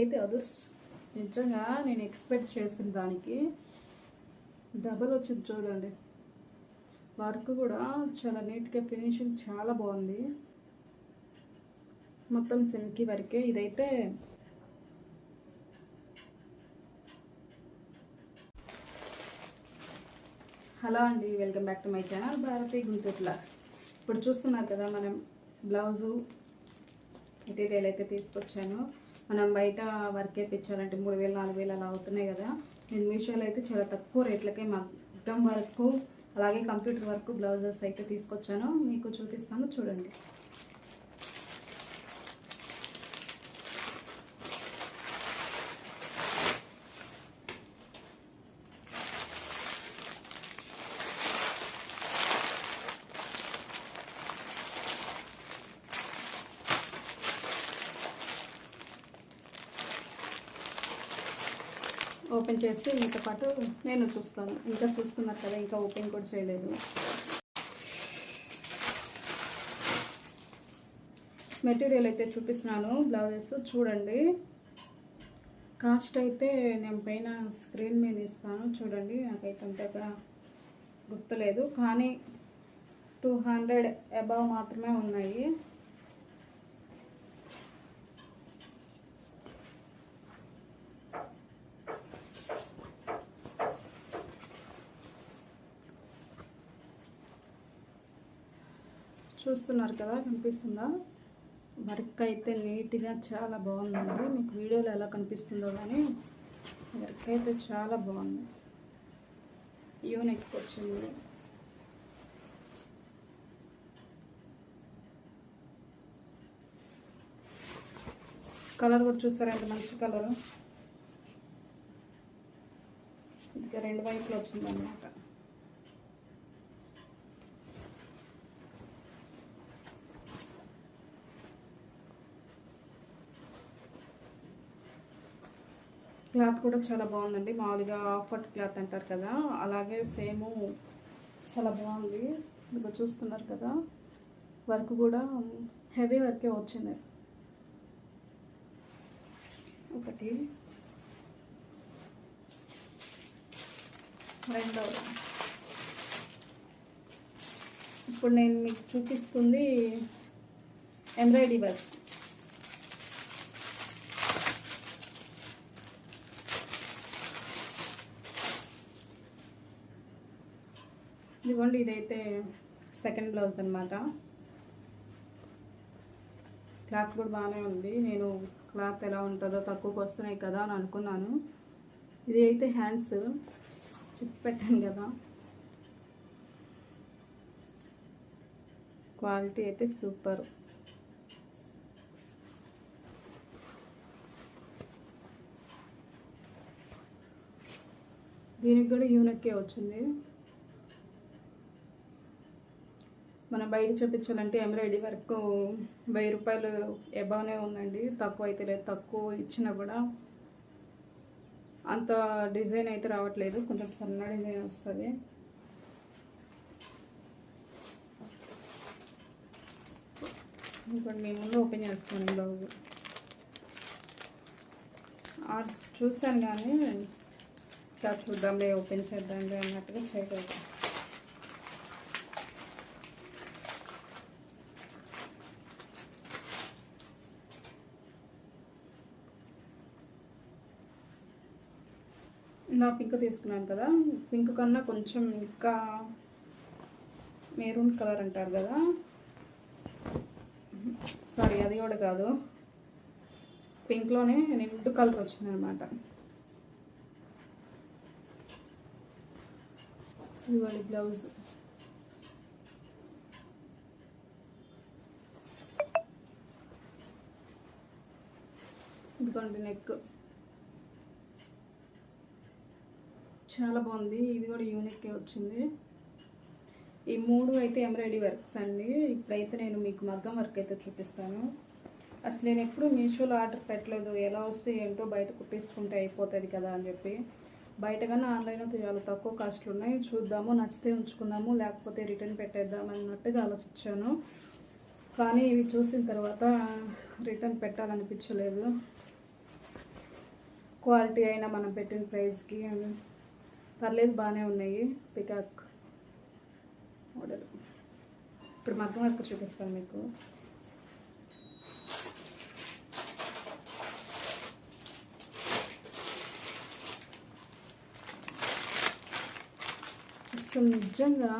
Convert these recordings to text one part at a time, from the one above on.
అయితే అదర్స్ నిజంగా నేను ఎక్స్పెక్ట్ చేసిన దానికి డబల్ వచ్చింది చూడండి. వర్క్ కూడా చాలా నీట్గా ఫినిషింగ్ చాలా బాగుంది. మొత్తం సిమ్కి వరకే ఇదైతే హలో అండి welcome back to my channel Bharathi Guntur blogs. ఇప్పుడు చూస్తున్నారు కదా మనం బ్లౌజు మెటీరియల్ అయితే తీసుకొచ్చాను. మనం బయట వర్క్ వేయించాలంటే మూడు వేలు నాలుగు వేలు అలా అవుతున్నాయి కదా. నేను మీషోలో అయితే చాలా తక్కువ రేట్లకే మగ్గం వరకు అలాగే కంప్యూటర్ వర్క్ బ్లౌజెస్ అయితే తీసుకొచ్చాను. మీకు చూపిస్తాను చూడండి. ఓపెన్ చేసి మీతో పాటు నేను చూస్తాను. ఇంకా చూస్తున్నారు కదా ఇంకా ఓపెన్ కూడా చేయలేదు. మెటీరియల్ అయితే చూపిస్తున్నాను బ్లౌజెస్ చూడండి. కాస్ట్ అయితే నేను పైన స్క్రీన్ మీద ఇస్తాను చూడండి. నాకైతే అంతగా గుర్తులేదు కానీ టూ హండ్రెడ్ అబవ్ మాత్రమే ఉన్నాయి. చూస్తున్నారు కదా కనిపిస్తుందా? వర్క్ అయితే నీట్గా చాలా బాగుందండి. మీకు వీడియోలో ఎలా కనిపిస్తుందో కానీ వర్క్ అయితే చాలా బాగుంది. యూనిక్ వచ్చింది. కలర్ కూడా చూస్తారా? మంచి కలర్? ఇంకా రెండు వైపులు వచ్చిందన్నమాట. క్లాత్ కూడా చాలా బాగుందండి. మామూలుగా ఆఫర్ క్లాత్ అంటారు కదా అలాగే సేమ్ చాలా బాగుంది. ఇప్పుడు చూస్తున్నారు కదా వర్క్ కూడా హెవీ వర్కే వచ్చింది. ఒకటి రెండవ ఇప్పుడు నేను మీకు చూపిస్తుంది ఎంబ్రాయిడరీ వర్క్. ఇదిగోండి ఇదైతే సెకండ్ బ్లౌజ్ అనమాట క్లాత్ కూడా బాగానే ఉంది. నేను క్లాత్ ఎలా ఉంటుందో తక్కువకి వస్తున్నాయి కదా అని అనుకున్నాను. ఇది అయితే హ్యాండ్స్ టిప్ పెట్టాను కదా. క్వాలిటీ అయితే సూపర్ దీనికి కూడా యూనక్కే వచ్చింది. మనం బయట చూపించాలంటే ఎంబ్రాయిడరీ వర్క్ వెయ్యి రూపాయలు ఎబానే ఉందండి. తక్కువ అయితే లేదు. తక్కువ ఇచ్చినా కూడా అంత డిజైన్ అయితే రావట్లేదు. కొంచెం సన్న డిజైన్ వస్తుంది. ఇప్పుడు మీ ముందు ఓపెన్ చేస్తాను బ్లౌజ్ చూసాను కానీ ఇంకా చూద్దాంలే ఓపెన్ చేద్దాంలే అన్నట్టుగా చేయలేదు పింక్ తీసుకున్నాను కదా. పింక్ కన్నా కొంచెం ఇంకా మెరూన్ కలర్ అంటారు కదా. సారీ అది కూడా కాదు. పింక్లోనే నిండు కలర్ వచ్చింది అనమాట ఇదిగోండి బ్లౌజ్. ఇదిగోండి నెక్. చాలా బాగుంది. ఇది కూడా యూనిక్కే వచ్చింది. ఈ మూడు అయితే ఎంబ్రాయిడరీ వర్క్స్ అండి. ఇప్పుడైతే నేను మీకు మగ్గం వర్క్ అయితే చూపిస్తాను. అసలు నేను ఎప్పుడు మీషోలో ఆర్డర్ పెట్టలేదు. ఎలా వస్తే ఏంటో బయట కుట్టించుకుంటే అయిపోతుంది కదా అని చెప్పి. బయట కన్నా ఆన్లైన్లో చాలా తక్కువ కాస్ట్లు ఉన్నాయి. చూద్దాము నచ్చితే ఉంచుకుందాము లేకపోతే రిటర్న్ పెట్టేద్దాం అన్నట్టుగా ఆలోచించాను. కానీ ఇవి చూసిన తర్వాత రిటర్న్ పెట్టాలనిపించలేదు. క్వాలిటీ అయినా మనం పెట్టిన ప్రైస్కి పర్లేదు బాగానే ఉన్నాయి. పికాక్ మోడల్ ఇప్పుడు మగ్గం వర్క్ చూపిస్తాను మీకు. అసలు నిజంగా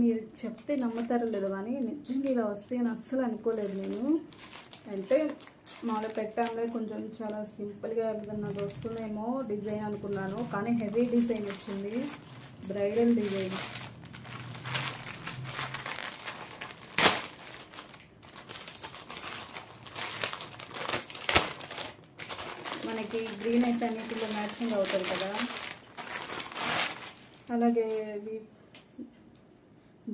మీరు చెప్తే నమ్ముతారో లేదో కానీ నిజంగా ఇలా వస్తే అని అస్సలు అనుకోలేదు నేను. అంటే మామూలుగా పెట్టాంగా కొంచెం చాలా సింపుల్గా ఏదన్నా వస్తుందేమో డిజైన్ అనుకున్నాను కానీ హెవీ డిజైన్ వచ్చింది. Bridal design. మనకి గ్రీన్ అయితే అన్నిటిలో మ్యాచింగ్ అవుతుంది కదా. అలాగే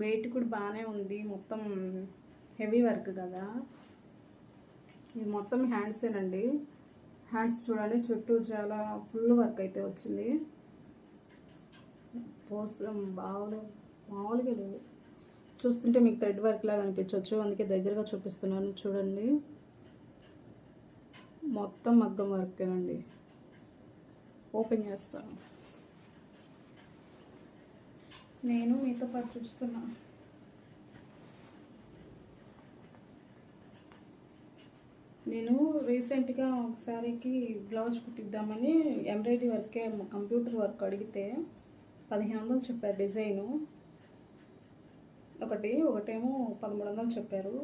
వెయిట్ కూడా బాగానే ఉంది. మొత్తం హెవీ వర్క్ కదా. ఇది మొత్తం హ్యాండ్సేనండి హ్యాండ్స్ చూడండి చుట్టూ చాలా ఫుల్ వర్క్ అయితే వచ్చింది. పోసం బాగా మామూలుగా లేదు. చూస్తుంటే మీకు థ్రెడ్ వర్క్ లాగా అనిపించవచ్చు అందుకే దగ్గరగా చూపిస్తున్నాను చూడండి. మొత్తం మగ్గం వర్కేనండి ఓపెన్ చేస్తాను. నేను మీతో పాటు చూస్తున్నాను నేను రీసెంట్గా ఒకసారికి బ్లౌజ్ కుట్టిద్దామని ఎంబ్రాయిడరీ వర్కే కంప్యూటర్ వర్క్ అడిగితే పదిహేను వందలు చెప్పారు డిజైను. ఒకటి ఒకటేమో పదమూడు వందలు చెప్పారు.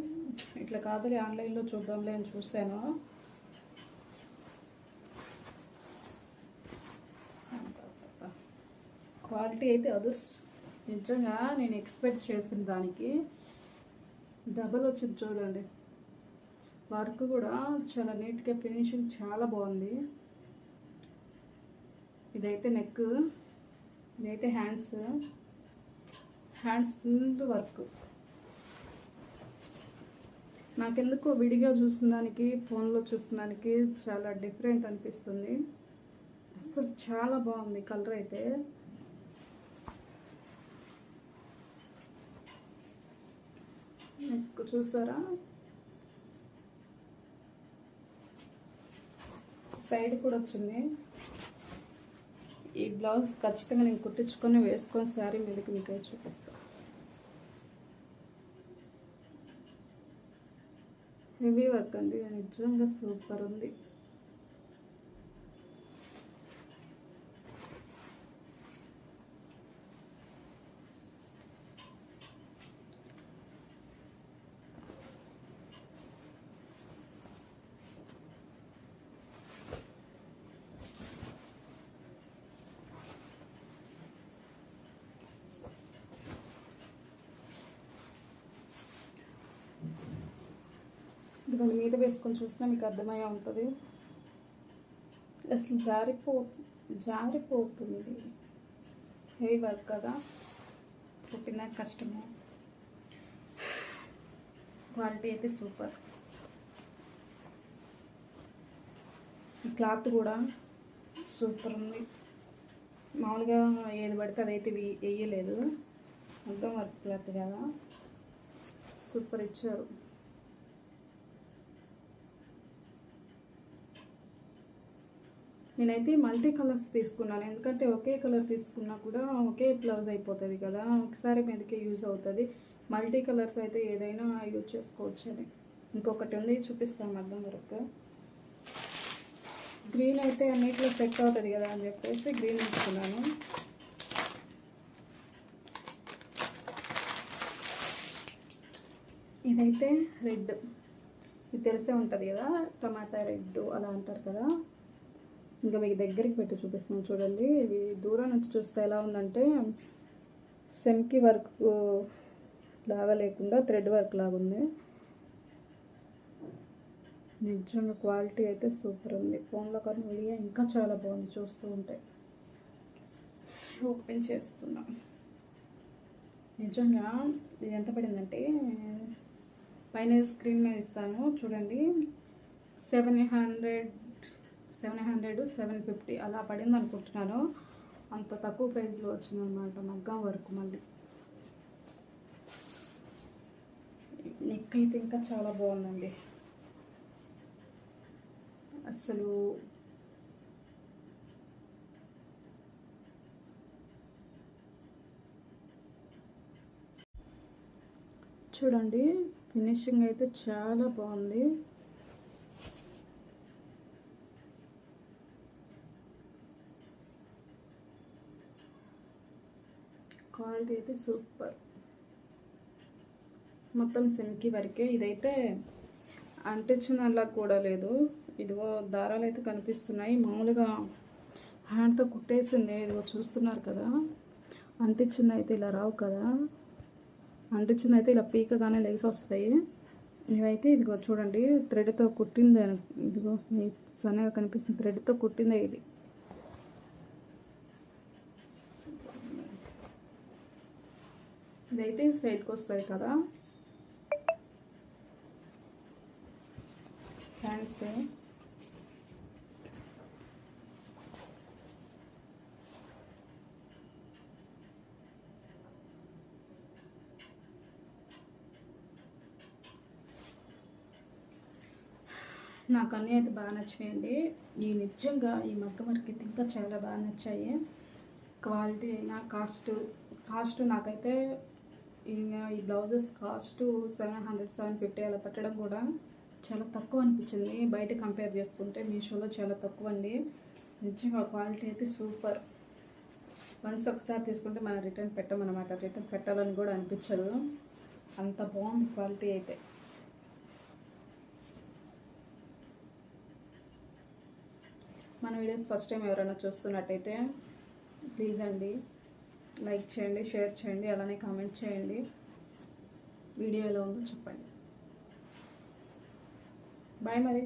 ఇట్లా కాదులే ఆన్లైన్లో చూద్దాంలే అని చూశాను. క్వాలిటీ అయితే అదర్స్. నిజంగా నేను ఎక్స్పెక్ట్ చేసిన దానికి డబల్ వచ్చింది చూడండి. వర్క్ కూడా చాలా నీట్గా ఫినిషింగ్ చాలా బాగుంది. ఇదైతే నెక్ ఇదైతే హ్యాండ్స్. Hands full work. నాకెందుకో విడిగా చూసిన దానికి ఫోన్లో చూసిన దానికి చాలా డిఫరెంట్ అనిపిస్తుంది. అసలు చాలా బాగుంది కలర్ అయితే. నెక్ చూసారా? సైడ్ కూడా వచ్చింది. ఈ బ్లౌజ్ ఖచ్చితంగా నేను కుట్టించుకొని వేసుకొని శారీ మీదకి మీకు చూపిస్తాను హెవీ వర్క్ అండి నిజంగా సూపర్ ఉంది. ఇదిగోండి మీద వేసుకొని చూసినా మీకు అర్థమయ్యే ఉంటుంది. అసలు జారిపోతుంది జారిపోతుంది. హెవీ వర్క్ కదా. పుట్టిన కష్టమే. క్వాలిటీ అయితే సూపర్. ఈ క్లాత్ కూడా సూపర్ ఉంది. మామూలుగా ఏది పడితే అదైతే వే- వేయలేదు. మొత్తం వర్క్ క్లాత్ కదా. సూపర్ ఇచ్చారు. నేనైతే మల్టీ కలర్స్ తీసుకున్నాను. ఎందుకంటే ఒకే కలర్ తీసుకున్నా కూడా ఒకే బ్లౌజ్ అయిపోతుంది కదా. ఒకసారి మీదకే యూజ్ అవుతుంది. మల్టీ కలర్స్ అయితే ఏదైనా యూజ్ చేసుకోవచ్చు అని ఇంకొకటి ఉంది చూపిస్తాను అర్థం వరకు గ్రీన్ అయితే అన్నిట్లో సెట్ అవుతుంది కదా అని చెప్పేసి గ్రీన్ తీసుకున్నాను. ఇదైతే రెడ్. ఇది తెలిసే ఉంటుంది కదా టమాటా రెడ్ అలా అంటారు కదా. ఇంకా మీకు దగ్గరికి పెట్టి చూపిస్తున్నాను చూడండి. ఇవి దూరం నుంచి చూస్తే ఎలా ఉందంటే సెమ్కి వర్క్ లాగా లేకుండా థ్రెడ్ వర్క్ లాగా ఉంది. నిజంగా క్వాలిటీ అయితే సూపర్ ఉంది. ఫోన్లో కానీ వీడియో ఇంకా చాలా బాగుంది చూస్తూ ఉంటే. ఓపెన్ చేస్తున్నా. నిజంగా ఇది ఎంత పడిందంటే పైన స్క్రీన్ మీద ఇస్తాను. చూడండి. Seven hundred seven hundred seven fifty అలా పడింది అనుకుంటున్నాను అంత తక్కువ ప్రైస్లో వచ్చిందనమాట మగ్గం వరకు మళ్ళీ. నెక్ అయితే ఇంకా చాలా బాగుందండి. అసలు చూడండి ఫినిషింగ్ అయితే చాలా బాగుంది. క్వాలిటీ అయితే సూపర్. మొత్తం సిమ్కి వరకే. ఇదైతే అంటించినలా కూడా లేదు. ఇదిగో దారాలు అయితే కనిపిస్తున్నాయి. మామూలుగా హ్యాండ్తో కుట్టేసింది. ఇదిగో చూస్తున్నారు కదా. అంటించింది అయితే ఇలా రావు కదా. అంటించింది అయితే ఇలా పీకగానే లేసి వస్తాయి. ఇవైతే ఇదిగో చూడండి. థ్రెడ్తో కుట్టింది ఇదిగో సన్నగా కనిపిస్తుంది. థ్రెడ్తో కుట్టిందే ఇది. ఇదైతే సైడ్కి వస్తాయి కదా. హ్యాండ్స్ నాకు అన్నీ అయితే బాగా నచ్చినాయండి. ఈ నిజంగా ఈ మగ్గ వర్క్ అయితే ఇంకా చాలా బాగా నచ్చాయి. క్వాలిటీ అయినా కాస్ట్ కాస్ట్ నాకైతే ఇంకా ఈ blouses cost seven hundred seven fifty అలా పెట్టడం కూడా చాలా తక్కువ అనిపించింది. బయట కంపేర్ చేసుకుంటే మీషోలో చాలా తక్కువ అండి. నిజంగా క్వాలిటీ అయితే సూపర్. వన్స్ ఒకసారి తీసుకుంటే మనం రిటర్న్ పెట్టమన్నమాట. రిటర్న్ పెట్టాలని కూడా అనిపించదు. అంత బాగుంది క్వాలిటీ అయితే. మన వీడియోస్ ఫస్ట్ టైం ఎవరైనా చూస్తున్నట్టయితే ప్లీజ్ అండి లైక్ చేయండి షేర్ చేయండి అలానే కామెంట్ చేయండి. వీడియో ఎలా ఉందో చెప్పండి. బాయ్ మరి.